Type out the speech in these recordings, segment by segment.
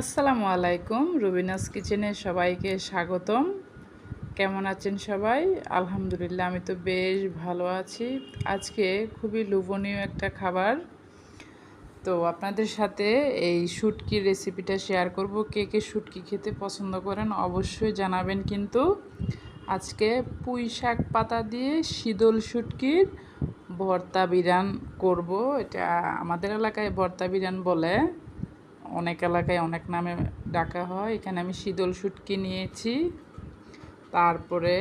আসসালামু আলাইকুম। রুবিনাস কিচেনে সবাইকে স্বাগতম। কেমন আছেন সবাই? আলহামদুলিল্লাহ, আমি তো বেশ ভালো আছি। আজকে খুবই লোভনীয় একটা খাবার। তো আপনাদের সাথে এই শুটকির রেসিপিটা শেয়ার করব। কে কে শুটকি খেতে পছন্দ করেন অবশ্যই জানাবেন কিন্তু। আজকে পুঁই শাক পাতা দিয়ে শীতল শুটকির ভর্তা বিরান করব। এটা আমাদের এলাকায় ভর্তা বিরান বলে। অনেক এলাকায় অনেক নামে ডাকা হয়। এখানে আমি শীতল শুটকি নিয়েছি। তারপরে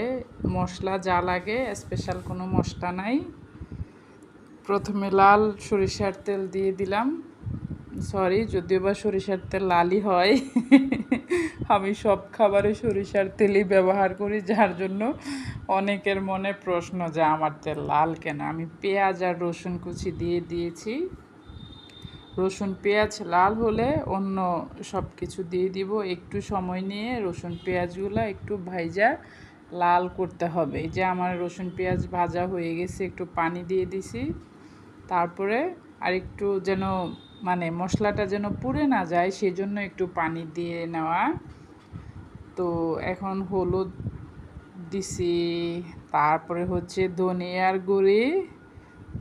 মশলা যা লাগে স্পেশাল কোনো মশলা নাই। প্রথমে লাল সরিষার তেল দিয়ে দিলাম। সরি যদিও বা সরিষার তেল লালই হয়। আমি সব খাবারে সরিষার তেলই ব্যবহার করি, যার জন্য অনেকের মনে প্রশ্ন যে, আমার তেল লাল কেন? আমি পেঁয়াজ আর রসুন কুচি দিয়ে দিয়েছি। রসুন পেঁয়াজ লাল হলে অন্য সব কিছু দিয়ে দিব। একটু সময় নিয়ে রসুন পেঁয়াজগুলো একটু ভাইজা লাল করতে হবে। যে আমার রসুন পেঁয়াজ ভাজা হয়ে গেছে, একটু পানি দিয়ে দিছি। তারপরে আর একটু যেন মানে মশলাটা যেন পুড়ে না যায়, সেজন্য একটু পানি দিয়ে নেওয়া। তো এখন হলুদ দিছি, তারপরে হচ্ছে ধনিয়ার গুঁড়ি,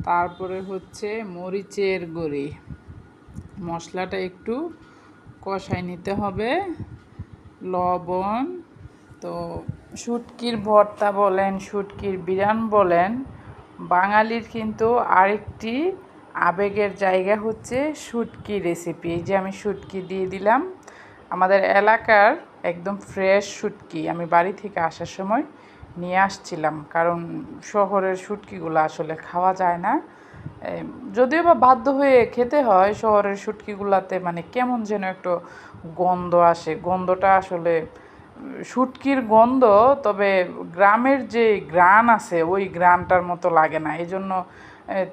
তারপরে হচ্ছে মরিচের গুঁড়ি। মশলাটা একটু কষাই নিতে হবে। লবণ, তো শুটকির ভর্তা বলেন, শুটকির বিরান বলেন, বাঙালির কিন্তু আরেকটি আবেগের জায়গা হচ্ছে শুটকি রেসিপি এই যে আমি শুটকি দিয়ে দিলাম, আমাদের এলাকার একদম ফ্রেশ শুটকি। আমি বাড়ি থেকে আসার সময় নিয়ে আসছিলাম, কারণ শহরের শুটকিগুলো আসলে খাওয়া যায় না। যদিও বা বাধ্য হয়ে খেতে হয়, শহরের শুটকিগুলাতে মানে কেমন যেন একটু গন্ধ আসে। গন্ধটা আসলে, শুটকির গন্ধ, তবে গ্রামের যে গ্রান আছে, ওই গ্রানটার মতো লাগে না। এই জন্য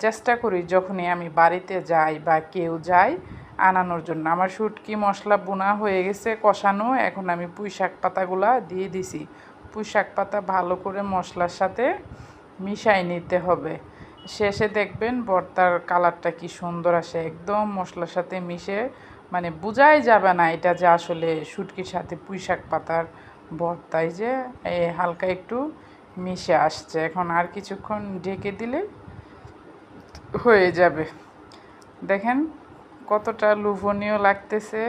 চেষ্টা করি যখনই আমি বাড়িতে যাই বা কেউ যায় আনানোর জন্য। আমার শুটকি মশলা বোনা হয়ে গেছে, কষানো। এখন আমি পুঁই শাক পাতাগুলা দিয়ে দিছি। পুঁই শাক পাতা ভালো করে মশলার সাথে মিশাই নিতে হবে। শেষে দেখবেন ভর্তার কালারটা কি সুন্দর আসে, একদম মশলার সাথে মিশে মানে বোঝাই যাবে না এটা যে আসলে শুটকির সাথে পুঁই শাক পাতার ভর্তাই যে এই হালকা একটু মিশে আসছে। এখন আর কিছুক্ষণ ঢেকে দিলে হয়ে যাবে। দেখেন কতটা লোভনীয় লাগতেছে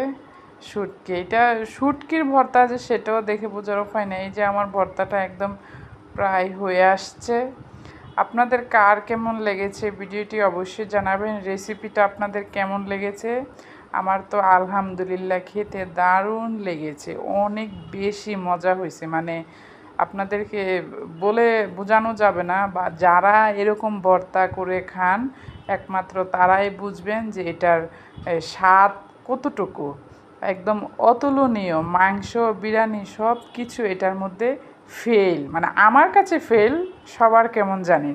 শুটকি। এটা শুটকির ভর্তা যে সেটাও দেখে বোঝার উপায় নেই যে আমার ভর্তাটা একদম প্রায় হয়ে আসছে। আপনাদের কার কেমন লেগেছে? ভিডিওটি অবশ্যই জানাবেন। রেসিপিটা আপনাদের কেমন লেগেছে? আমার তো আলহামদুলিল্লাহ খেতে দারুণ লেগেছে। অনেক বেশি মজা হয়েছে। মানে আপনাদেরকে বলে বোঝানো যাবে না, বা যারা এরকম ভর্তা করে খান, একমাত্র তারাই বুঝবেন যে এটার স্বাদ কতটুকু। একদম অতুলনীয়। মাংস, বিরিয়ানি সব কিছু এটার মধ্যে ফেল মানে আমার কাছে ফেল সবার কেমন জানি